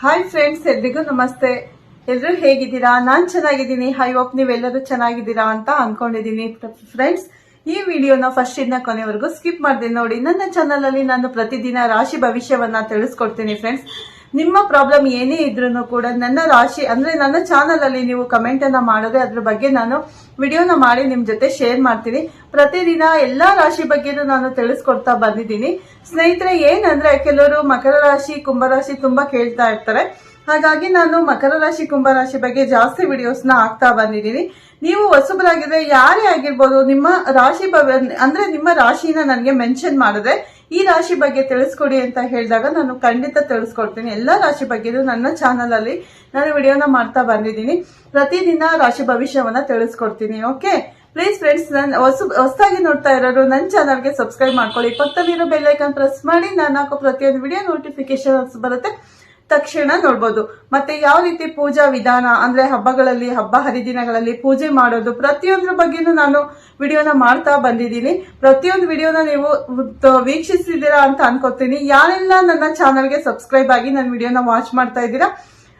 Hi friends ಎಲ್ರಿಗೂ ನಮಸ್ತೆ. ಎಲ್ಲರೂ ಹೇಗಿದ್ದೀರಾ? ನಾನು ಚೆನ್ನಾಗಿದ್ದೀನಿ. ಐ ಹೋಪ್ ನೀವೆಲ್ಲರೂ ಚೆನ್ನಾಗಿದ್ದೀರಾ ಅಂತ ಅನ್ಕೊಂಡಿದ್ದೀನಿ. ಫ್ರೆಂಡ್ಸ್ ಈ ವಿಡಿಯೋನ ಫಸ್ಟ್ ಇಂದ ಕೊನೆವರೆಗೂ ಸ್ಕಿಪ್ ಮಾಡಿದೆ ನೋಡಿ. ನನ್ನ ಚಾನಲ್ ಅಲ್ಲಿ ನಾನು ಪ್ರತಿದಿನ ರಾಶಿ ಭವಿಷ್ಯವನ್ನ ತಿಳಿಸ್ಕೊಡ್ತೀನಿ ಫ್ರೆಂಡ್ಸ್ ನಿಮ್ಮ ಪ್ರಾಬ್ಲಮ್ ಏನೇ ಇದ್ರೂ ಕೂಡ ನನ್ನ ರಾಶಿ, ಅಂದ್ರೆ ನನ್ನ ಚಾನಲ್ ಅಲ್ಲಿ ನೀವು ಕಮೆಂಟ್ ಅನ್ನ ಮಾಡಿದ್ರೆ ಅದ್ರ ಬಗ್ಗೆ ನಾನು ವಿಡಿಯೋನ ಮಾಡಿ ನಿಮ್ ಜೊತೆ ಶೇರ್ ಮಾಡ್ತೀನಿ. ಪ್ರತಿದಿನ ಎಲ್ಲಾ ರಾಶಿ ಬಗ್ಗೆನೂ ನಾನು ತಿಳಿಸ್ಕೊಡ್ತಾ ಬಂದಿದ್ದೀನಿ. ಸ್ನೇಹಿತರೆ, ಏನಂದ್ರೆ ಕೆಲವರು ಮಕರ ರಾಶಿ ಕುಂಭರಾಶಿ ತುಂಬಾ ಕೇಳ್ತಾ ಇರ್ತಾರೆ. ಹಾಗಾಗಿ ನಾನು ಮಕರ ರಾಶಿ ಕುಂಭರಾಶಿ ಬಗ್ಗೆ ಜಾಸ್ತಿ ವಿಡಿಯೋಸ್ನ ಹಾಕ್ತಾ ಬಂದಿದ್ದೀನಿ. ನೀವು ಹೊಸಬರಾಗಿದ್ರೆ ಯಾರೇ ಆಗಿರ್ಬೋದು, ನಿಮ್ಮ ರಾಶಿ ಅಂದ್ರೆ ನಿಮ್ಮ ರಾಶಿನ ನನಗೆ ಮೆನ್ಷನ್ ಮಾಡಿದ್ರೆ ಈ ರಾಶಿ ಬಗ್ಗೆ ತಿಳಿಸ್ಕೊಡಿ ಅಂತ ಹೇಳಿದಾಗ ನಾನು ಖಂಡಿತ ತಿಳಿಸ್ಕೊಡ್ತೀನಿ. ಎಲ್ಲ ರಾಶಿ ಬಗ್ಗೆನೂ ನನ್ನ ಚಾನಲ್ ಅಲ್ಲಿ ನಾನು ವಿಡಿಯೋನ ಮಾಡ್ತಾ ಬಂದಿದ್ದೀನಿ. ಪ್ರತಿದಿನ ರಾಶಿ ಭವಿಷ್ಯವನ್ನ ತಿಳಿಸ್ಕೊಡ್ತೀನಿ ಓಕೆ ಪ್ಲೀಸ್ ಫ್ರೆಂಡ್ಸ್ ನನ್ನ ಹೊಸ, ಹೊಸದಾಗಿ ನೋಡ್ತಾ ಇರೋರು ನನ್ನ ಚಾನಲ್ಗೆ ಸಬ್ಸ್ಕ್ರೈಬ್ ಮಾಡ್ಕೊಳ್ಳಿ. ಪಕ್ಕದಲ್ಲಿರೋ ಬೆಲ್ ಐಕನ್ ಪ್ರೆಸ್ ಮಾಡಿ ನಾನು ಹಾಕೋ ಪ್ರತಿಯೊಂದು ವಿಡಿಯೋ ನೋಟಿಫಿಕೇಶನ್ ಬರುತ್ತೆ. ತಕ್ಷಣ ನೋಡ್ಬೋದು. ಮತ್ತೆ ಯಾವ ರೀತಿ ಪೂಜಾ ವಿಧಾನ, ಅಂದ್ರೆ ಹಬ್ಬಗಳಲ್ಲಿ, ಹಬ್ಬ ಹರಿದಿನಗಳಲ್ಲಿ ಪೂಜೆ ಮಾಡೋದು, ಪ್ರತಿಯೊಂದ್ರ ಬಗ್ಗೆನೂ ನಾನು ವಿಡಿಯೋನ ಮಾಡ್ತಾ ಬಂದಿದ್ದೀನಿ. ಪ್ರತಿಯೊಂದು ವಿಡಿಯೋನ ನೀವು ವೀಕ್ಷಿಸಿದ್ದೀರಾ ಅಂತ ಅನ್ಕೋತೀನಿ. ಯಾರೆಲ್ಲ ನನ್ನ ಚಾನಲ್ಗೆ ಸಬ್ಸ್ಕ್ರೈಬ್ ಆಗಿ ನನ್ನ ವಿಡಿಯೋನ ವಾಚ್ ಮಾಡ್ತಾ ಇದ್ದೀರಾ,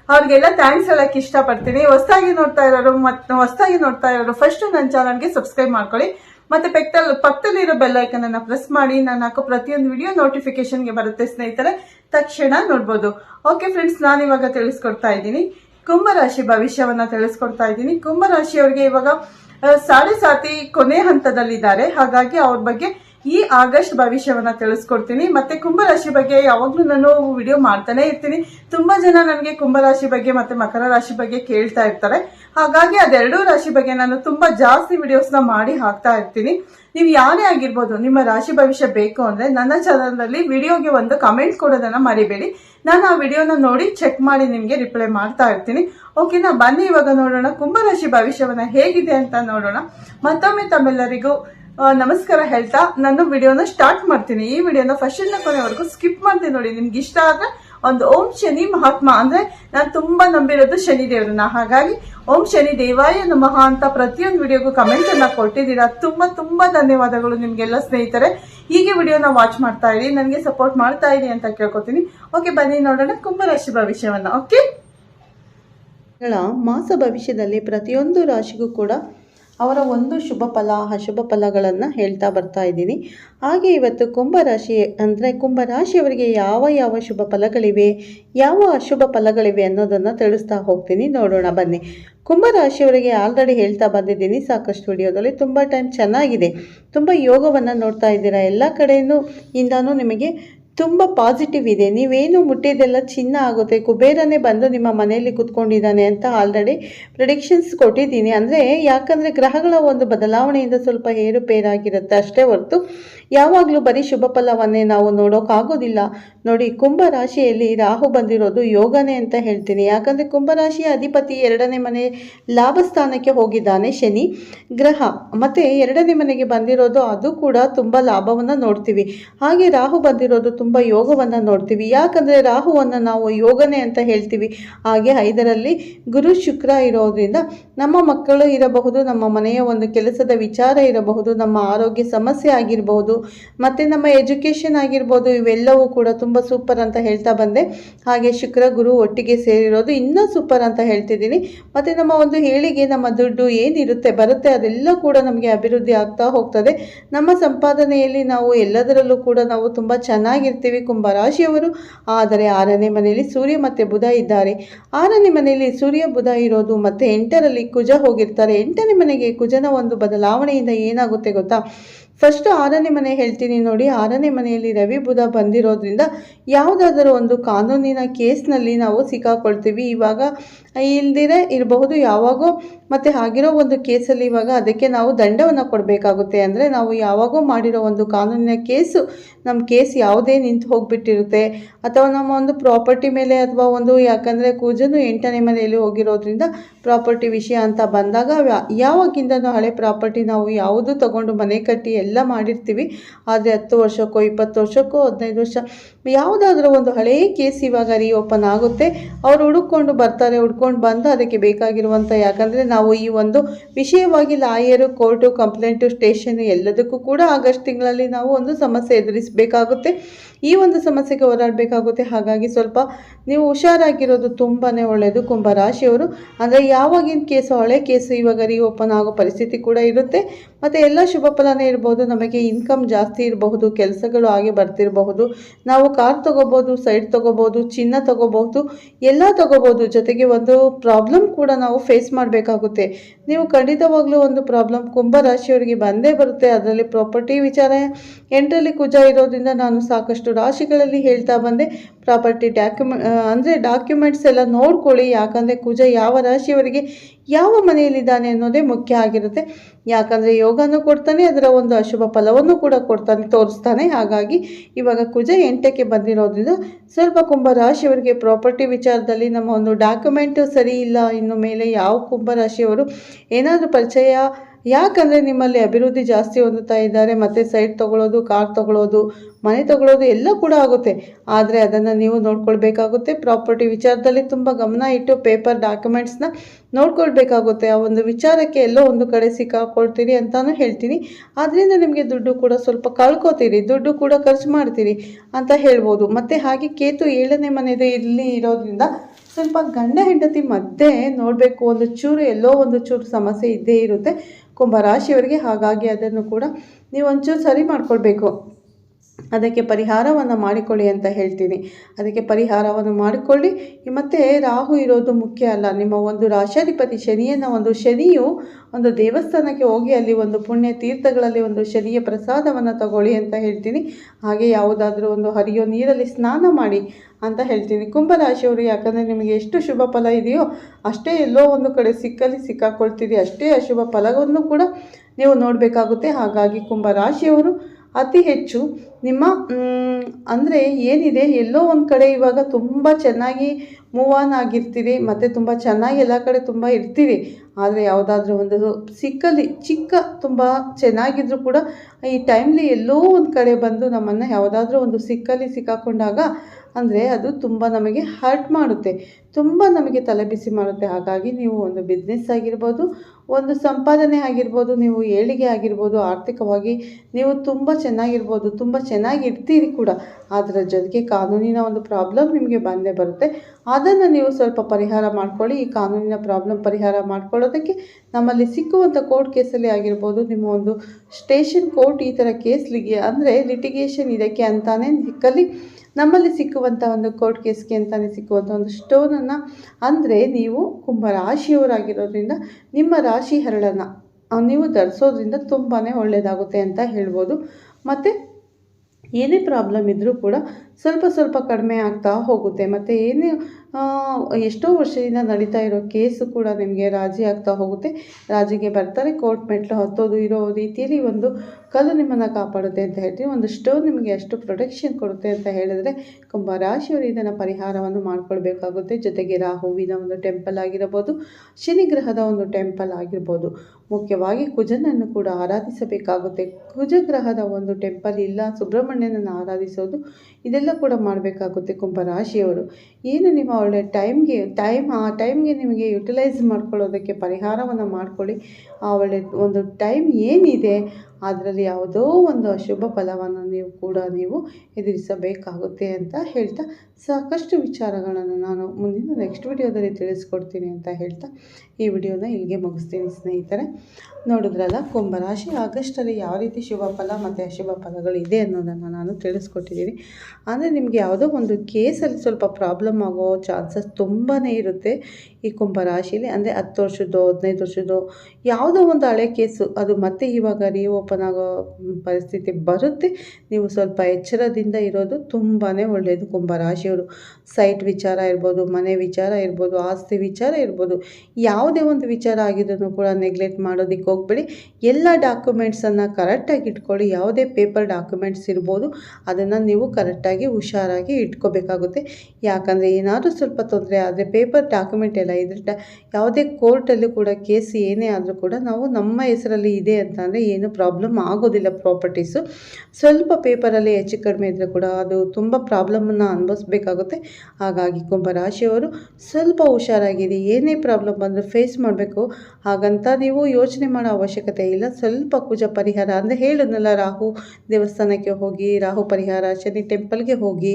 ಅವ್ರಿಗೆಲ್ಲ ಥ್ಯಾಂಕ್ಸ್ ಹೇಳಕ್ ಇಷ್ಟಪಡ್ತೀನಿ. ಹೊಸದಾಗಿ ನೋಡ್ತಾ ಇರೋರು ಮತ್ತೆ ಹೊಸದಾಗಿ ನೋಡ್ತಾ ಇರೋರು ಫಸ್ಟ್ ನನ್ನ ಚಾನಲ್ಗೆ ಸಬ್ಸ್ಕ್ರೈಬ್ ಮಾಡ್ಕೊಳ್ಳಿ. ಮತ್ತೆ ಪಕ್ಕದಲ್ಲಿ ಪಕ್ಕದಲ್ಲಿರೋ ಐಕನ್ ಅನ್ನ ಪ್ರೆಸ್ ಮಾಡಿ, ನಾನು ಹಾಕೋ ಪ್ರತಿಯೊಂದು ವಿಡಿಯೋ ನೋಟಿಫಿಕೇಶನ್ಗೆ ಬರುತ್ತೆ ಸ್ನೇಹಿತರೆ. ತಕ್ಷಣ ನೋಡ್ಬೋದು. ಓಕೆ ಫ್ರೆಂಡ್ಸ್ ನಾನು ಇವಾಗ ತಿಳಿಸ್ಕೊಡ್ತಾ ಇದ್ದೀನಿ. ಕುಂಭರಾಶಿ ಭವಿಷ್ಯವನ್ನ ತಿಳಿಸ್ಕೊಡ್ತಾ ಇದ್ದೀನಿ. ಕುಂಭರಾಶಿಯವರಿಗೆ ಇವಾಗ ಸಾಡೆ ಸಾತಿ ಕೊನೆ ಹಂತದಲ್ಲಿದ್ದಾರೆ. ಹಾಗಾಗಿ ಅವ್ರ ಬಗ್ಗೆ ಈ ಆಗಸ್ಟ್ ಭವಿಷ್ಯವನ್ನ ತಿಳಿಸ್ಕೊಡ್ತೀನಿ. ಮತ್ತೆ ಕುಂಭರಾಶಿ ಬಗ್ಗೆ ಯಾವಾಗ್ಲೂ ನಾನು ವಿಡಿಯೋ ಮಾಡ್ತಾನೆ ಇರ್ತೀನಿ. ತುಂಬಾ ಜನ ನನಗೆ ಕುಂಭರಾಶಿ ಬಗ್ಗೆ ಮತ್ತೆ ಮಕರ ರಾಶಿ ಬಗ್ಗೆ ಕೇಳ್ತಾ ಇರ್ತಾರೆ. ಹಾಗಾಗಿ ಅದೆರಡೂ ರಾಶಿ ಬಗ್ಗೆ ನಾನು ತುಂಬಾ ಜಾಸ್ತಿ ವಿಡಿಯೋಸ್ನ ಮಾಡಿ ಹಾಕ್ತಾ ಇರ್ತೀನಿ. ನೀವು ಯಾರೇ ಆಗಿರ್ಬೋದು, ನಿಮ್ಮ ರಾಶಿ ಭವಿಷ್ಯ ಬೇಕು ಅಂದ್ರೆ ನನ್ನ ಚಾನಲ್ ಅಲ್ಲಿ ವಿಡಿಯೋಗೆ ಒಂದು ಕಮೆಂಟ್ ಕೊಡೋದನ್ನ ಮರಿಬೇಡಿ. ನಾನು ಆ ವಿಡಿಯೋನ ನೋಡಿ ಚೆಕ್ ಮಾಡಿ ನಿಮ್ಗೆ ರಿಪ್ಲೈ ಮಾಡ್ತಾ ಇರ್ತೀನಿ. ಓಕೆನಾ ಬನ್ನಿ ಇವಾಗ ನೋಡೋಣ ಕುಂಭರಾಶಿ ಭವಿಷ್ಯವನ್ನ ಹೇಗಿದೆ ಅಂತ ನೋಡೋಣ. ಮತ್ತೊಮ್ಮೆ ತಮ್ಮೆಲ್ಲರಿಗೂ ನಮಸ್ಕಾರ ಹೇಳ್ತಾ, ನಾನು ವಿಡಿಯೋನ ಸ್ಟಾರ್ಟ್ ಮಾಡ್ತೀನಿ. ಈ ವಿಡಿಯೋನ ಫಸ್ಟ್ ಇಂದ ಕೊನೆವರೆಗೂ ಸ್ಕಿಪ್ ಮಾಡ್ತೀನಿ ನೋಡಿ, ನಿಮ್ಗೆ ಇಷ್ಟ ಆದ್ರೆ ಒಂದು ಓಂ ಶನಿ ಮಹಾತ್ಮ ಅಂದ್ರೆ ನಾನು ತುಂಬಾ ನಂಬಿರೋದು ಶನಿ ದೇವರನ್ನ ಹಾಗಾಗಿ ಓಂ ಶನಿ ದೇವಾಯ ನಮಃ ಅಂತ ಪ್ರತಿಯೊಂದು ವಿಡಿಯೋಗೂ ಕಮೆಂಟ್ ಅನ್ನ ಕೊಟ್ಟಿದ್ದೀರಾ. ತುಂಬಾ ತುಂಬಾ ಧನ್ಯವಾದಗಳು ನಿಮ್ಗೆಲ್ಲ ಸ್ನೇಹಿತರೆ. ಹೀಗೆ ವಿಡಿಯೋನ ವಾಚ್ ಮಾಡ್ತಾ ಇರಿ, ನನಗೆ ಸಪೋರ್ಟ್ ಮಾಡ್ತಾ ಇರಿ ಅಂತ ಕೇಳ್ಕೊತೀನಿ. ಓಕೆ ಬನ್ನಿ ನೋಡೋಣ ಕುಂಭರಾಶಿ ಭವಿಷ್ಯವನ್ನ ಓಕೆ ಮಾಸ ಭವಿಷ್ಯದಲ್ಲಿ ಪ್ರತಿಯೊಂದು ರಾಶಿಗೂ ಕೂಡ ಅವರ ಒಂದು ಶುಭ ಫಲ, ಅಶುಭ ಫಲಗಳನ್ನು ಹೇಳ್ತಾ ಬರ್ತಾ ಇದ್ದೀನಿ. ಹಾಗೆ ಇವತ್ತು ಕುಂಭರಾಶಿ ಅಂದರೆ ಕುಂಭರಾಶಿಯವರಿಗೆ ಯಾವ ಯಾವ ಶುಭ ಫಲಗಳಿವೆ, ಯಾವ ಅಶುಭ ಫಲಗಳಿವೆ ಅನ್ನೋದನ್ನು ತಿಳಿಸ್ತಾ ಹೋಗ್ತೀನಿ. ನೋಡೋಣ, ಬನ್ನಿ. ಕುಂಭರಾಶಿಯವರಿಗೆ ಆಲ್ರೆಡಿ ಹೇಳ್ತಾ ಬಂದಿದ್ದೀನಿ. ಸಾಕಷ್ಟು ವಿಡಿಯೋದಲ್ಲಿ ತುಂಬ ಟೈಮ್ ಚೆನ್ನಾಗಿದೆ. ತುಂಬ ಯೋಗವನ್ನು ನೋಡ್ತಾ ಇದ್ದೀರಾ. ಎಲ್ಲ ಕಡೆಯೂ ಇಂದಾನು ನಿಮಗೆ ತುಂಬ ಪಾಸಿಟಿವ್ ಇದೆ. ನೀವೇನು ಮುಟ್ಟಿದೆಲ್ಲ ಚಿನ್ನ ಆಗುತ್ತೆ, ಕುಬೇರನೇ ಬಂದು ನಿಮ್ಮ ಮನೆಯಲ್ಲಿ ಕೂತ್ಕೊಂಡಿದ್ದಾನೆ ಅಂತ ಆಲ್ರೆಡಿ ಪ್ರಿಡಿಕ್ಷನ್ಸ್ ಕೊಟ್ಟಿದ್ದೀನಿ. ಅಂದರೆ ಯಾಕಂದರೆ ಗ್ರಹಗಳ ಒಂದು ಬದಲಾವಣೆಯಿಂದ ಸ್ವಲ್ಪ ಏರುಪೇರಾಗಿರುತ್ತೆ ಅಷ್ಟೇ ಹೊರತು ಯಾವಾಗಲೂ ಬರೀ ಶುಭ ಫಲವನ್ನೇ ನಾವು ನೋಡೋಕ್ಕಾಗೋದಿಲ್ಲ ನೋಡಿ ಕುಂಭ ರಾಶಿಯಲ್ಲಿ ರಾಹು ಬಂದಿರೋದು ಯೋಗನೇ ಅಂತ ಹೇಳ್ತೀನಿ. ಯಾಕಂದರೆ ಕುಂಭರಾಶಿಯ ಅಧಿಪತಿ ಎರಡನೇ ಮನೆ ಲಾಭ ಸ್ಥಾನಕ್ಕೆ ಹೋಗಿದ್ದಾನೆ ಶನಿ ಗ್ರಹ. ಮತ್ತು ಎರಡನೇ ಮನೆಗೆ ಬಂದಿರೋದು ಅದು ಕೂಡ ತುಂಬ ಲಾಭವನ್ನು ನೋಡ್ತೀವಿ. ಹಾಗೆ ರಾಹು ಬಂದಿರೋದು ತುಂಬ ಯೋಗವನ್ನು ನೋಡ್ತೀವಿ. ಯಾಕಂದರೆ ರಾಹುವನ್ನು ನಾವು ಯೋಗನೇ ಅಂತ ಹೇಳ್ತೀವಿ. ಹಾಗೆ ಐದರಲ್ಲಿ ಗುರು ಶುಕ್ರ ಇರೋದ್ರಿಂದ ನಮ್ಮ ಮಕ್ಕಳು ಇರಬಹುದು, ನಮ್ಮ ಮನೆಯ ಒಂದು ಕೆಲಸದ ವಿಚಾರ ಇರಬಹುದು, ನಮ್ಮ ಆರೋಗ್ಯ ಸಮಸ್ಯೆ ಆಗಿರಬಹುದು, ಮತ್ತು ನಮ್ಮ ಎಜುಕೇಷನ್ ಆಗಿರ್ಬೋದು, ಇವೆಲ್ಲವೂ ಕೂಡ ತುಂಬ ಸೂಪರ್ ಅಂತ ಹೇಳ್ತಾ ಬಂದೆ. ಹಾಗೆ ಶುಕ್ರ, ಗುರು ಒಟ್ಟಿಗೆ ಸೇರಿರೋದು ಇನ್ನೂ ಸೂಪರ್ ಅಂತ ಹೇಳ್ತಿದ್ದೀನಿ. ಮತ್ತು ನಮ್ಮ ಒಂದು ಹೇಳಿಗೆ, ನಮ್ಮ ದುಡ್ಡು ಏನಿರುತ್ತೆ, ಬರುತ್ತೆ, ಅದೆಲ್ಲ ಕೂಡ ನಮಗೆ ಅಭಿವೃದ್ಧಿ ಆಗ್ತಾ ಹೋಗ್ತದೆ. ನಮ್ಮ ಸಂಪಾದನೆಯಲ್ಲಿ ನಾವು ಎಲ್ಲದರಲ್ಲೂ ಕೂಡ ನಾವು ತುಂಬ ಚೆನ್ನಾಗಿರ್ತೀವಿ ಕುಂಭರಾಶಿಯವರು. ಆದರೆ ಆರನೇ ಮನೆಯಲ್ಲಿ ಸೂರ್ಯ ಮತ್ತು ಬುಧ ಇದ್ದಾರೆ. ಆರನೇ ಮನೆಯಲ್ಲಿ ಸೂರ್ಯ, ಬುಧ ಇರೋದು ಮತ್ತು ಎಂಟರಲ್ಲಿ ಕುಜ ಹೋಗಿರ್ತಾರೆ. ಎಂಟನೇ ಮನೆಗೆ ಕುಜನ ಒಂದು ಬದಲಾವಣೆಯಿಂದ ಏನಾಗುತ್ತೆ ಗೊತ್ತಾ? ಫಸ್ಟ್ ಆರನೇ ಮನೆ ಹೇಳ್ತೀನಿ ನೋಡಿ. ಆರನೇ ಮನೆಯಲ್ಲಿ ರವಿ ಬುಧ ಬಂದಿರೋದ್ರಿಂದ ಯಾವುದಾದರೂ ಒಂದು ಕಾನೂನಿನ ಕೇಸ್ನಲ್ಲಿ ನಾವು ಸಿಕ್ಕಾಕೊಳ್ತೀವಿ. ಇವಾಗ ಇಲ್ದಿರೇ ಇರಬಹುದು, ಯಾವಾಗೋ ಮತ್ತು ಆಗಿರೋ ಒಂದು ಕೇಸಲ್ಲಿ ಇವಾಗ ಅದಕ್ಕೆ ನಾವು ದಂಡವನ್ನು ಕೊಡಬೇಕಾಗುತ್ತೆ. ಅಂದರೆ ನಾವು ಯಾವಾಗೋ ಮಾಡಿರೋ ಒಂದು ಕಾನೂನಿನ ಕೇಸು ನಮ್ಮ ಕೇಸ್ ಯಾವುದೇ ನಿಂತು ಹೋಗಿಬಿಟ್ಟಿರುತ್ತೆ. ಅಥವಾ ನಮ್ಮ ಒಂದು ಪ್ರಾಪರ್ಟಿ ಮೇಲೆ ಅಥವಾ ಒಂದು ಯಾಕಂದರೆ ಕೂಜನು ಎಂಟನೇ ಮನೆಯಲ್ಲಿ ಹೋಗಿರೋದ್ರಿಂದ ಪ್ರಾಪರ್ಟಿ ವಿಷಯ ಅಂತ ಬಂದಾಗ ಯಾವಾಗಿಂದ ಹಳೆ ಪ್ರಾಪರ್ಟಿ ನಾವು ಯಾವುದು ತಗೊಂಡು ಮನೆ ಕಟ್ಟಿ ಎಲ್ಲ ಮಾಡಿರ್ತೀವಿ. ಆದರೆ ಹತ್ತು ವರ್ಷಕ್ಕೋ, ಇಪ್ಪತ್ತು ವರ್ಷಕ್ಕೋ, ಹದಿನೈದು ವರ್ಷ, ಯಾವುದಾದ್ರೂ ಒಂದು ಹಳೆಯ ಕೇಸ್ ಇವಾಗ ರೀಓಪನ್ ಆಗುತ್ತೆ. ಅವರು ಹುಡುಕೊಂಡು ಬರ್ತಾರೆ, ಹುಡ್ಕೊಂಡು ಬಂದು ಅದಕ್ಕೆ ಬೇಕಾಗಿರುವಂಥ ಯಾಕಂದರೆ ನಾವು ಈ ಒಂದು ವಿಷಯವಾಗಿ ಲಾಯರು, ಕೋರ್ಟು, ಕಂಪ್ಲೇಂಟು, ಸ್ಟೇಷನ್ ಎಲ್ಲದಕ್ಕೂ ಕೂಡ ಆಗಸ್ಟ್ ತಿಂಗಳಲ್ಲಿ ನಾವು ಒಂದು ಸಮಸ್ಯೆ ಎದುರಿಸಬೇಕಾಗುತ್ತೆ. ಈ ಒಂದು ಸಮಸ್ಯೆಗೆ ಹೋರಾಡಬೇಕಾಗುತ್ತೆ. ಹಾಗಾಗಿ ಸ್ವಲ್ಪ ನೀವು ಹುಷಾರಾಗಿರೋದು ತುಂಬಾ ಒಳ್ಳೆಯದು ಕುಂಭ ರಾಶಿಯವರು ಅಂದರೆ ಯಾವಾಗಿನ ಕೇಸು ಹಳೆ ಕೇಸು, ಇವಾಗ ರೀಓಪನ್ ಆಗೋ ಪರಿಸ್ಥಿತಿ ಕೂಡ ಇರುತ್ತೆ. ಮತ್ತು ಎಲ್ಲ ಶುಭ ಫಲನೇ ಇರ್ಬೋದು, ನಮಗೆ ಇನ್ಕಮ್ ಜಾಸ್ತಿ ಇರಬಹುದು, ಕೆಲಸಗಳು ಹಾಗೆ ಬರ್ತಿರಬಹುದು. ನಾವು ಕಾರ್ ತೊಗೋಬೋದು, ಸೈಡ್ ತೊಗೋಬೋದು, ಚಿನ್ನ ತೊಗೋಬಹುದು ಎಲ್ಲ ತೊಗೋಬೋದು. ಜೊತೆಗೆ ಒಂದು ಪ್ರಾಬ್ಲಮ್ ಕೂಡ ನಾವು ಫೇಸ್ ಮಾಡಬೇಕಾಗುತ್ತೆ. ನೀವು ಖಂಡಿತವಾಗಲೂ ಒಂದು ಪ್ರಾಬ್ಲಮ್ ಕುಂಭ ರಾಶಿಯವರಿಗೆ ಬಂದೇ ಬರುತ್ತೆ. ಅದರಲ್ಲಿ ಪ್ರಾಪರ್ಟಿ ವಿಚಾರ, ಎಂಟರಲ್ಲಿ ಕುಜ ಇರೋದ್ರಿಂದ ನಾನು ಸಾಕಷ್ಟು ರಾಶಿಗಳಲ್ಲಿ ಹೇಳ್ತಾ ಬಂದೆ. ಪ್ರಾಪರ್ಟಿ ಡಾಕ್ಯುಮೆ ಅಂದರೆ ಡಾಕ್ಯುಮೆಂಟ್ಸ್ ಎಲ್ಲ ನೋಡ್ಕೊಳ್ಳಿ. ಯಾಕಂದರೆ ಕುಜ ಯಾವ ರಾಶಿಯವರಿಗೆ ಯಾವ ಮನೆಯಲ್ಲಿದ್ದಾನೆ ಅನ್ನೋದೇ ಮುಖ್ಯ ಆಗಿರುತ್ತೆ. ಯಾಕಂದರೆ ಯೋಗನೂ ಕೊಡ್ತಾನೆ, ಅದರ ಒಂದು ಅಶುಭ ಫಲವನ್ನು ಕೂಡ ಕೊಡ್ತಾನೆ, ತೋರಿಸ್ತಾನೆ. ಹಾಗಾಗಿ ಇವಾಗ ಕುಜ ಎಂಟಕ್ಕೆ ಬಂದಿರೋದ್ರಿಂದ ಸ್ವಲ್ಪ ಕುಂಭ ರಾಶಿಯವರಿಗೆ ಪ್ರಾಪರ್ಟಿ ವಿಚಾರದಲ್ಲಿ ನಮ್ಮ ಒಂದು ಡಾಕ್ಯುಮೆಂಟ್ ಸರಿ ಇಲ್ಲ, ಇನ್ನು ಮೇಲೆ ಯಾವ ಕುಂಭ ರಾಶಿಯವರು ಏನಾದರೂ ಪರಿಚಯ ಯಾಕಂದರೆ ನಿಮ್ಮಲ್ಲಿ ಅಭಿವೃದ್ಧಿ ಜಾಸ್ತಿ ಹೊಂದುತ್ತಾ ಇದ್ದಾರೆ, ಮತ್ತು ಸೈಟ್ ತೊಗೊಳ್ಳೋದು ಕಾರ್ ತೊಗೊಳ್ಳೋದು ಮನೆ ತೊಗೊಳ್ಳೋದು ಎಲ್ಲ ಕೂಡ ಆಗುತ್ತೆ. ಆದರೆ ಅದನ್ನು ನೀವು ನೋಡ್ಕೊಳ್ಬೇಕಾಗುತ್ತೆ. ಪ್ರಾಪರ್ಟಿ ವಿಚಾರದಲ್ಲಿ ತುಂಬ ಗಮನ ಇಟ್ಟು ಪೇಪರ್ ಡಾಕ್ಯುಮೆಂಟ್ಸ್ನ ನೋಡ್ಕೊಳ್ಬೇಕಾಗುತ್ತೆ. ಆ ಒಂದು ವಿಚಾರಕ್ಕೆ ಎಲ್ಲೋ ಒಂದು ಕಡೆ ಸಿಕ್ಕಾಕೊಳ್ತೀರಿ ಅಂತಾನು ಹೇಳ್ತೀನಿ. ಅದರಿಂದ ನಿಮಗೆ ದುಡ್ಡು ಕೂಡ ಸ್ವಲ್ಪ ಕಳ್ಕೊತೀರಿ, ದುಡ್ಡು ಕೂಡ ಖರ್ಚು ಮಾಡ್ತೀರಿ ಅಂತ ಹೇಳ್ಬೋದು. ಮತ್ತು ಹಾಗೆ ಕೇತು ಏಳನೇ ಮನೆಯದು ಇಲ್ಲಿ ಇರೋದ್ರಿಂದ ಸ್ವಲ್ಪ ಗಂಡ ಹೆಂಡತಿ ಮಧ್ಯೆ ನೋಡಬೇಕು, ಒಂದು ಚೂರು ಎಲ್ಲೋ ಒಂದು ಚೂರು ಸಮಸ್ಯೆ ಇದ್ದೇ ಇರುತ್ತೆ. ಕುಂಭ ರಾಶಿಯವರಿಗೆ ಹಾಗಾಗಿ ಅದನ್ನು ಕೂಡ ನೀವು ಒಂಚೂರು ಸರಿ ಮಾಡ್ಕೊಳ್ಬೇಕು. ಅದಕ್ಕೆ ಪರಿಹಾರವನ್ನು ಮಾಡಿಕೊಳ್ಳಿ ಅಂತ ಹೇಳ್ತೀನಿ. ಅದಕ್ಕೆ ಪರಿಹಾರವನ್ನು ಮಾಡಿಕೊಳ್ಳಿ. ಮತ್ತು ರಾಹು ಇರೋದು ಮುಖ್ಯ ಅಲ್ಲ. ನಿಮ್ಮ ಒಂದು ರಾಶಾಧಿಪತಿ ಶನಿಯನ್ನು ಒಂದು ಶನಿಯು ಒಂದು ದೇವಸ್ಥಾನಕ್ಕೆ ಹೋಗಿ ಅಲ್ಲಿ ಒಂದು ಪುಣ್ಯ ತೀರ್ಥಗಳಲ್ಲಿ ಒಂದು ಶನಿಯ ಪ್ರಸಾದವನ್ನು ತಗೊಳ್ಳಿ ಅಂತ ಹೇಳ್ತೀನಿ. ಹಾಗೆ ಯಾವುದಾದ್ರೂ ಒಂದು ಹರಿಯೋ ನೀರಲ್ಲಿ ಸ್ನಾನ ಮಾಡಿ ಅಂತ ಹೇಳ್ತೀನಿ. ಕುಂಭರಾಶಿಯವರು ಯಾಕಂದರೆ ನಿಮಗೆ ಎಷ್ಟು ಶುಭ ಫಲ ಇದೆಯೋ ಅಷ್ಟೇ ಎಲ್ಲೋ ಒಂದು ಕಡೆ ಸಿಕ್ಕಲ್ಲಿ ಸಿಕ್ಕಾಕೊಳ್ತೀರಿ. ಅಷ್ಟೇ ಅಶುಭ ಫಲವನ್ನು ಕೂಡ ನೀವು ನೋಡಬೇಕಾಗುತ್ತೆ. ಹಾಗಾಗಿ ಕುಂಭರಾಶಿಯವರು ಅತಿ ಹೆಚ್ಚು. ನಿಮ್ಮ ಅಂದರೆ ಏನಿದೆ? ಎಲ್ಲೋ ಒಂದು ಕಡೆ ಇವಾಗ ತುಂಬ ಚೆನ್ನಾಗಿ ಮೂವ್ ಆನ್ ಆಗಿರ್ತೀವಿ, ಮತ್ತು ತುಂಬ ಚೆನ್ನಾಗಿ ಎಲ್ಲ ಕಡೆ ತುಂಬ ಇರ್ತೀವಿ. ಆದರೆ ಯಾವುದಾದ್ರೂ ಒಂದು ಸಿಕ್ಕಲ್ಲಿ, ಚಿಕ್ಕ ತುಂಬ ಚೆನ್ನಾಗಿದ್ರೂ ಕೂಡ ಈ ಟೈಮ್ಲಿ ಎಲ್ಲೋ ಒಂದು ಕಡೆ ಬಂದು ನಮ್ಮನ್ನು ಯಾವುದಾದ್ರೂ ಒಂದು ಸಿಕ್ಕಲ್ಲಿ ಸಿಕ್ಕಾಕೊಂಡಾಗ ಅಂದರೆ ಅದು ತುಂಬ ನಮಗೆ ಹರ್ಟ್ ಮಾಡುತ್ತೆ. ತುಂಬ ನಮಗೆ ತಲೆಬಿಸಿ ಮಾಡುತ್ತೆ. ಹಾಗಾಗಿ ನೀವು ಒಂದು ಬಿಸ್ನೆಸ್ ಆಗಿರ್ಬೋದು, ಒಂದು ಸಂಪಾದನೆ ಆಗಿರ್ಬೋದು, ನೀವು ಏಳಿಗೆ ಆಗಿರ್ಬೋದು, ಆರ್ಥಿಕವಾಗಿ ನೀವು ತುಂಬ ಚೆನ್ನಾಗಿರ್ಬೋದು, ತುಂಬ ಚೆನ್ನಾಗಿ ಇರ್ತೀರಿ ಕೂಡ. ಅದರ ಜೊತೆಗೆ ಕಾನೂನಿನ ಒಂದು ಪ್ರಾಬ್ಲಮ್ ನಿಮಗೆ ಬಂದೇ ಬರುತ್ತೆ. ಅದನ್ನು ನೀವು ಸ್ವಲ್ಪ ಪರಿಹಾರ ಮಾಡ್ಕೊಳ್ಳಿ. ಈ ಕಾನೂನಿನ ಪ್ರಾಬ್ಲಮ್ ಪರಿಹಾರ ಮಾಡ್ಕೊಳ್ಳೋದಕ್ಕೆ ನಮ್ಮಲ್ಲಿ ಸಿಕ್ಕುವಂಥ ಕೋರ್ಟ್ ಕೇಸಲ್ಲಿ ಆಗಿರ್ಬೋದು, ನಿಮ್ಮ ಒಂದು ಸ್ಟೇಷನ್ ಕೋರ್ಟ್ ಈ ಥರ ಕೇಸ್ಲಿಗೆ ಅಂದರೆ ಲಿಟಿಗೇಷನ್ ಇದಕ್ಕೆ ಅಂತಾನೆ ಸಿಕ್ಕಲ್ಲಿ ನಮ್ಮಲ್ಲಿ ಸಿಕ್ಕುವಂಥ ಒಂದು ಕೋರ್ಟ್ ಕೇಸ್ಗೆ ಅಂತಲೇ ಸಿಕ್ಕುವಂಥ ಒಂದು ಸ್ಟೋನನ್ನು ಅಂದರೆ ನೀವು ಕುಂಭ ರಾಶಿಯವರಾಗಿರೋದ್ರಿಂದ ನಿಮ್ಮ ರಾಶಿ ಹರಳನ್ನು ನೀವು ಧರಿಸೋದ್ರಿಂದ ತುಂಬಾ ಒಳ್ಳೆಯದಾಗುತ್ತೆ ಅಂತ ಹೇಳ್ಬೋದು. ಮತ್ತು ಏನೇ ಪ್ರಾಬ್ಲಮ್ ಇದ್ದರೂ ಕೂಡ ಸ್ವಲ್ಪ ಸ್ವಲ್ಪ ಕಡಿಮೆ ಆಗ್ತಾ ಹೋಗುತ್ತೆ. ಮತ್ತು ಏನೇ ಎಷ್ಟೋ ವರ್ಷದಿಂದ ನಡೀತಾ ಇರೋ ಕೇಸು ಕೂಡ ನಿಮಗೆ ರಾಜಿ ಆಗ್ತಾ ಹೋಗುತ್ತೆ. ರಾಜಿಗೆ ಬರ್ತಾರೆ, ಕೋರ್ಟ್ ಮೆಟ್ಲು ಹತ್ತೋದು ಇರೋ ರೀತಿಯಲ್ಲಿ ಒಂದು ಕಲ್ಲು ನಿಮ್ಮನ್ನು ಕಾಪಾಡುತ್ತೆ ಅಂತ ಹೇಳ್ತೀವಿ ಒಂದು ಸ್ಟೋನ್ ನಿಮಗೆ ಅಷ್ಟು ಪ್ರೊಟೆಕ್ಷನ್ ಕೊಡುತ್ತೆ ಅಂತ ಹೇಳಿದ್ರೆ ಕುಂಭ ರಾಶಿಯವರು ಇದನ್ನು ಪರಿಹಾರವನ್ನು ಮಾಡ್ಕೊಳ್ಬೇಕಾಗುತ್ತೆ. ಜೊತೆಗೆ ರಾಹುವಿನ ಒಂದು ಟೆಂಪಲ್ ಆಗಿರಬಹುದು ಶನಿ ಗ್ರಹದ ಒಂದು ಟೆಂಪಲ್ ಆಗಿರ್ಬೋದು. ಮುಖ್ಯವಾಗಿ ಕುಜನನ್ನು ಕೂಡ ಆರಾಧಿಸಬೇಕಾಗುತ್ತೆ. ಕುಜ ಗ್ರಹದ ಒಂದು ಟೆಂಪಲ್ ಇಲ್ಲ, ಸುಬ್ರಹ್ಮಣ್ಯನನ್ನು ಆರಾಧಿಸೋದು, ಇದೆಲ್ಲ ಕೂಡ ಮಾಡಬೇಕಾಗುತ್ತೆ ಕುಂಭ ರಾಶಿಯವರು ಏನು ನಿಮ್ಮ ಒಳ್ಳೆ ಟೈಮ್ಗೆ, ಟೈಮ್, ಆ ಟೈಮ್ಗೆ ನಿಮಗೆ ಯುಟಿಲೈಸ್ ಮಾಡ್ಕೊಳ್ಳೋದಕ್ಕೆ ಪರಿಹಾರವನ್ನು ಮಾಡಿಕೊಳ್ಳಿ. ಆ ಒಳ್ಳೆ ಒಂದು ಟೈಮ್ ಏನಿದೆ ಅದರಲ್ಲಿ ಯಾವುದೋ ಒಂದು ಅಶುಭ ಫಲವನ್ನು ನೀವು ಕೂಡ ನೀವು ಎದುರಿಸಬೇಕಾಗುತ್ತೆ ಅಂತ ಹೇಳ್ತಾ ಸಾಕಷ್ಟು ವಿಚಾರಗಳನ್ನು ನಾನು ಮುಂದಿನ ನೆಕ್ಸ್ಟ್ ವಿಡಿಯೋದಲ್ಲಿ ತಿಳಿಸ್ಕೊಡ್ತೀನಿ ಅಂತ ಹೇಳ್ತಾ ಈ ವಿಡಿಯೋನ ಇಲ್ಲಿಗೆ ಮುಗಿಸ್ತೀನಿ ಸ್ನೇಹಿತರೆ. ನೋಡಿದ್ರಲ್ಲ, ಕುಂಭರಾಶಿ ಆಗಸ್ಟಲ್ಲಿ ಯಾವ ರೀತಿ ಶುಭ ಫಲ ಮತ್ತು ಅಶುಭ ಫಲಗಳಿದೆ ಅನ್ನೋದನ್ನು ನಾನು ತಿಳಿಸ್ಕೊಟ್ಟಿದ್ದೀನಿ. ಅಂದರೆ ನಿಮಗೆ ಯಾವುದೋ ಒಂದು ಕೇಸಲ್ಲಿ ಸ್ವಲ್ಪ ಪ್ರಾಬ್ಲಮ್ ಆಗೋ ಚಾನ್ಸಸ್ ತುಂಬಾ ಇರುತ್ತೆ ಈ ಕುಂಭರಾಶಿಲಿ. ಅಂದರೆ ಹತ್ತು ವರ್ಷದ್ದು, ಹದಿನೈದು ವರ್ಷದ್ದು ಯಾವುದೋ ಒಂದು ಹಳೆ ಕೇಸು. ಅದು ಮತ್ತೆ ಇವಾಗ ರೀಓಪನ್ ಆಗೋ ಪರಿಸ್ಥಿತಿ ಬರುತ್ತೆ. ನೀವು ಸ್ವಲ್ಪ ಎಚ್ಚರದಿಂದ ಇರೋದು ತುಂಬಾ ಒಳ್ಳೆಯದು ಕುಂಭರಾಶಿಯವರು, ಸೈಟ್ ವಿಚಾರ ಇರ್ಬೋದು, ಮನೆ ವಿಚಾರ ಇರ್ಬೋದು, ಆಸ್ತಿ ವಿಚಾರ ಇರ್ಬೋದು, ಯಾವುದೇ ಒಂದು ವಿಚಾರ ಆಗಿದ್ರು ಕೂಡ ನೆಗ್ಲೆಕ್ಟ್ ಮಾಡೋದಕ್ಕೆ ಹೋಗ್ಬೇಡಿ. ಎಲ್ಲ ಡಾಕ್ಯುಮೆಂಟ್ಸನ್ನು ಕರೆಕ್ಟಾಗಿ ಇಟ್ಕೊಳ್ಳಿ. ಯಾವುದೇ ಪೇಪರ್ ಡಾಕ್ಯುಮೆಂಟ್ಸ್ ಇರ್ಬೋದು, ಅದನ್ನು ನೀವು ಕರೆಕ್ಟಾಗಿ ಹುಷಾರಾಗಿ ಇಟ್ಕೋಬೇಕಾಗುತ್ತೆ. ಯಾಕಂದರೆ ಏನಾದರೂ ಸ್ವಲ್ಪ ತೊಂದರೆ ಆದರೆ ಪೇಪರ್ ಡಾಕ್ಯುಮೆಂಟ್ ಎಲ್ಲ ಇದ್ರೆ ಯಾವುದೇ ಕೋರ್ಟಲ್ಲೂ ಕೂಡ ಕೇಸ್ ಏನೇ ಆದರೂ ಕೂಡ ನಾವು ನಮ್ಮ ಹೆಸರಲ್ಲಿ ಇದೆ ಅಂತಂದರೆ ಏನು ಪ್ರಾಬ್ಲಮ್ ಪ್ರಾಬ್ಲಮ್ ಆಗೋದಿಲ್ಲ ಪ್ರಾಪರ್ಟೀಸು ಸ್ವಲ್ಪ ಪೇಪರಲ್ಲಿ ಹೆಚ್ಚು ಕಡಿಮೆ ಇದ್ದರೆ ಕೂಡ ಅದು ತುಂಬ ಪ್ರಾಬ್ಲಮನ್ನು ಅನುಭವಿಸ್ಬೇಕಾಗುತ್ತೆ. ಹಾಗಾಗಿ ಕುಂಭರಾಶಿಯವರು ಸ್ವಲ್ಪ ಹುಷಾರಾಗಿರಿ, ಏನೇ ಪ್ರಾಬ್ಲಮ್ ಬಂದರೂ ಫೇಸ್ ಮಾಡಬೇಕು. ಹಾಗಂತ ನೀವು ಯೋಚನೆ ಮಾಡೋ ಅವಶ್ಯಕತೆ ಇಲ್ಲ. ಸ್ವಲ್ಪ ಕುಜ ಪರಿಹಾರ ಅಂದರೆ ಹೇಳಿದ್ನಲ್ಲ, ರಾಹು ದೇವಸ್ಥಾನಕ್ಕೆ ಹೋಗಿ, ರಾಹು ಪರಿಹಾರ, ಶನಿ ಟೆಂಪಲ್ಗೆ ಹೋಗಿ,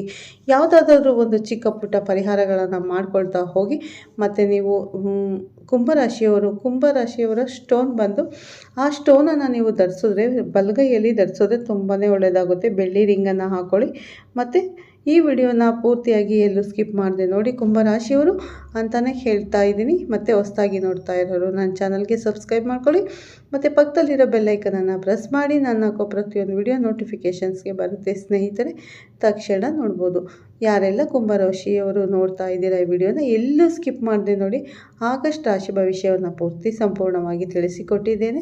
ಯಾವುದಾದ್ರೂ ಒಂದು ಚಿಕ್ಕ ಪುಟ್ಟ ಪರಿಹಾರಗಳನ್ನು ಮಾಡ್ಕೊಳ್ತಾ ಹೋಗಿ, ಮತ್ತು ನೀವು ಕುಂಭರಾಶಿಯವರು, ಕುಂಭರಾಶಿಯವರ ಸ್ಟೋನ್ ಬಂದು, ಆ ಸ್ಟೋನನ್ನು ನೀವು ಧರಿಸಿದ್ರೆ, ಬಲಗೈಯಲ್ಲಿ ಧರಿಸೋದ್ರೆ ತುಂಬಾ ಒಳ್ಳೆಯದಾಗುತ್ತೆ ಬೆಳ್ಳಿ ರಿಂಗನ್ನು ಹಾಕ್ಕೊಳ್ಳಿ ಮತ್ತು ಈ ವಿಡಿಯೋನ ಪೂರ್ತಿಯಾಗಿ ಎಲ್ಲೂ ಸ್ಕಿಪ್ ಮಾಡಿದೆ ನೋಡಿ ಕುಂಭರಾಶಿಯವರು ಅಂತಲೇ ಹೇಳ್ತಾ ಇದ್ದೀನಿ. ಮತ್ತು ಹೊಸದಾಗಿ ನೋಡ್ತಾ ಇರೋರು, ನನ್ನ ಚಾನಲ್ಗೆ ಸಬ್ಸ್ಕ್ರೈಬ್ ಮಾಡ್ಕೊಳ್ಳಿ. ಮತ್ತು ಪಕ್ಕದಲ್ಲಿರೋ ಬೆಲ್ಲೈಕನನ್ನು ಪ್ರೆಸ್ ಮಾಡಿ ನಾನು ಹಾಕೋ ಪ್ರತಿಯೊಂದು ವಿಡಿಯೋ ನೋಟಿಫಿಕೇಷನ್ಸ್ಗೆ ಬರುತ್ತೆ. ಸ್ನೇಹಿತರೆ, ತಕ್ಷಣ ನೋಡ್ಬೋದು. ಯಾರೆಲ್ಲ ಕುಂಭರಾಶಿಯವರು ನೋಡ್ತಾ ಇದ್ದೀರಾ ಈ ವಿಡಿಯೋನ ಎಲ್ಲೂ ಸ್ಕಿಪ್ ಮಾಡಿದೆ ನೋಡಿ. ಆಗಸ್ಟ್ ರಾಶಿ ಭವಿಷ್ಯವನ್ನು ಪೂರ್ತಿ ಸಂಪೂರ್ಣವಾಗಿ ತಿಳಿಸಿಕೊಟ್ಟಿದ್ದೇನೆ.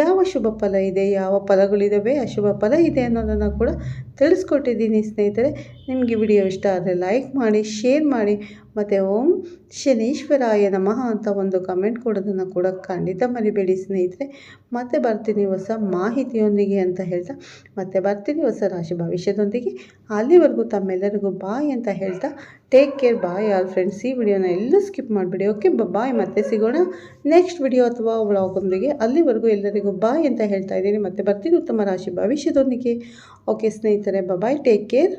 ಯಾವ ಶುಭ ಫಲ ಇದೆ, ಯಾವ ಫಲಗಳಿದ್ದಾವೆ ಅಶುಭ ಫಲ ಇದೆ ಅನ್ನೋದನ್ನು ಕೂಡ ತಿಳಿಸ್ಕೊಟ್ಟಿದ್ದೀನಿ ಸ್ನೇಹಿತರೆ. ನಿಮಗೆ ವಿಡಿಯೋ ಇಷ್ಟ ಆದರೆ ಲೈಕ್ ಮಾಡಿ, ಶೇರ್ ಮಾಡಿ. ಮತ್ತು ಓಂ ಶನೀಶ್ವರಾಯ ನಮಃ ಅಂತ ಒಂದು ಕಮೆಂಟ್ ಕೊಡೋದನ್ನು ಕೂಡ ಖಂಡಿತ ಮರಿಬೇಡಿ ಸ್ನೇಹಿತರೆ. ಮತ್ತೆ ಬರ್ತೀನಿ ಹೊಸ ಮಾಹಿತಿಯೊಂದಿಗೆ ಅಂತ ಹೇಳ್ತಾ, ಮತ್ತೆ ಬರ್ತೀನಿ ಹೊಸ ರಾಶಿ ಭವಿಷ್ಯದೊಂದಿಗೆ. ಅಲ್ಲಿವರೆಗೂ ತಮ್ಮೆಲ್ಲರಿಗೂ ಬಾಯ್ ಅಂತ ಹೇಳ್ತಾ take care bye all friends ಈ ವಿಡಿಯೋನ ಎಲ್ಲೂ ಸ್ಕಿಪ್ ಮಾಡಿಬಿಡಿ ಓಕೆ ಬಾಯ್ ಮತ್ತೆ ಸಿಗೋಣ ನೆಕ್ಸ್ಟ್ ವಿಡಿಯೋ ಅಥವಾ ವ್ಲಾಗೊಂದಿಗೆ ಅಲ್ಲಿವರೆಗೂ ಎಲ್ಲರಿಗೂ ಬಾಯ್ ಅಂತ ಹೇಳ್ತಾ ಇದ್ದೀನಿ. ಮತ್ತೆ ಬರ್ತೀನಿ ಉತ್ತಮ ರಾಶಿ ಭವಿಷ್ಯದೊಂದಿಗೆ. ಓಕೆ ಸ್ನೇಹಿತರೆ ಬಾಯ್ ಟೇಕ್ ಕೇರ್